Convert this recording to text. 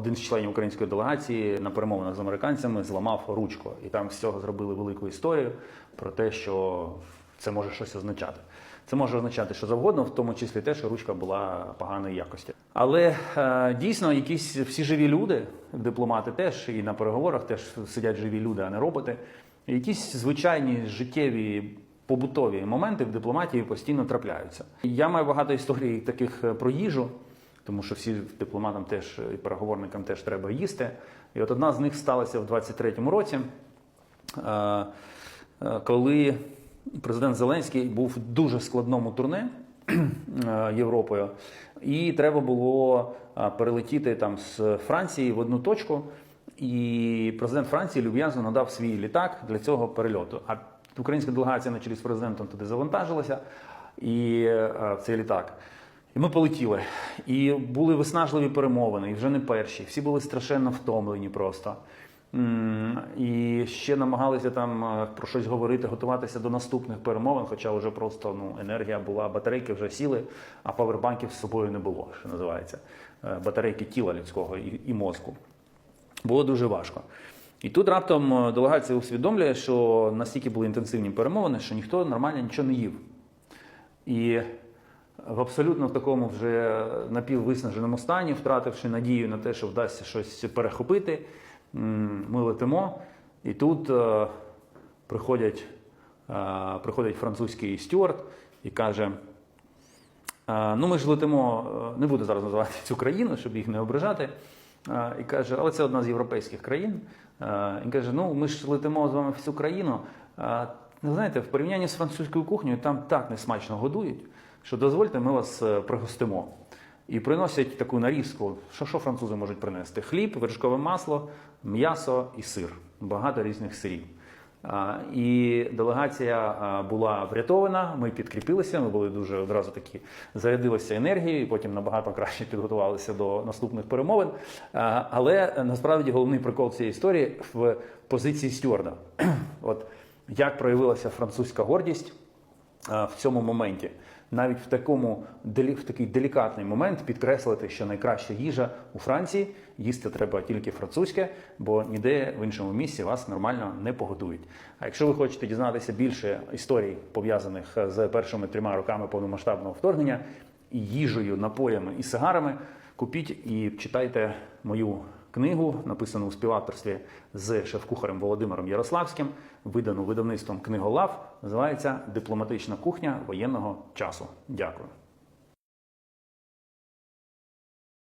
один з членів української делегації на перемовинах з американцями зламав ручку, і там з цього зробили велику історію про те, що це може щось означати. Це може означати, що завгодно, в тому числі те, що ручка була поганої якості. Але е, дійсно, якісь всі живі люди, дипломати теж і на переговорах теж сидять живі люди, а не роботи. Якісь звичайні життєві побутові моменти в дипломатії постійно трапляються. Я маю багато історій таких про їжу, тому що всі дипломатам теж і переговорникам теж треба їсти. І от одна з них сталася в 23-му році, е, е, коли президент Зеленський був в дуже складному турне е, Європою, і треба було перелетіти там з Франції в одну точку. І президент Франції люб'язно надав свій літак для цього перельоту. А українська делегація на чолі з президентом туди завантажилася, і цей літак. І ми полетіли. І були виснажливі перемовини, і вже не перші. Всі були страшенно втомлені просто. І ще намагалися там е, про щось говорити, готуватися до наступних перемовин, хоча вже просто ну, енергія була, батарейки вже сіли, а павербанків з собою не було, що називається. Е, Батарейки тіла людського і, і мозку. Було дуже важко. І тут раптом е, делегація усвідомлює, що настільки були інтенсивні перемовини, що ніхто нормально нічого не їв. І в абсолютно в такому вже напіввиснаженому стані, втративши надію на те, що вдасться щось перехопити, ми летимо. І тут е, приходять, е, приходить французький стюард і каже: «Е, ну, ми ж летимо, е, не буду зараз називати цю країну, щоб їх не ображати. Е, І каже, але це одна з європейських країн. Е, І каже: ну ми ж летимо з вами в цю країну. Е, знаєте, в порівнянні з французькою кухнею там так несмачно годують, що дозвольте, ми вас е, пригостимо. І приносять таку нарізку, що, що французи можуть принести: хліб, вершкове масло, м'ясо і сир. Багато різних сирів. І делегація була врятована. Ми підкріпилися. Ми були дуже одразу такі зарядилися енергією, потім набагато краще підготувалися до наступних перемовин. Але е, насправді головний прикол цієї історії в позиції стюарда. От як проявилася французька гордість в цьому моменті. Навіть в такому в такий делікатний момент підкреслити, що найкраща їжа у Франції їсти треба тільки французьке, бо ніде в іншому місці вас нормально не погодують. А якщо ви хочете дізнатися більше історій пов'язаних з першими трьома роками повномасштабного вторгнення і їжею, напоями і сигарами, купіть і читайте мою книгу, написану у співавторстві з шеф-кухарем Володимиром Ярославським, видану видавництвом Книголав, називається Дипломатична кухня воєнного часу. Дякую.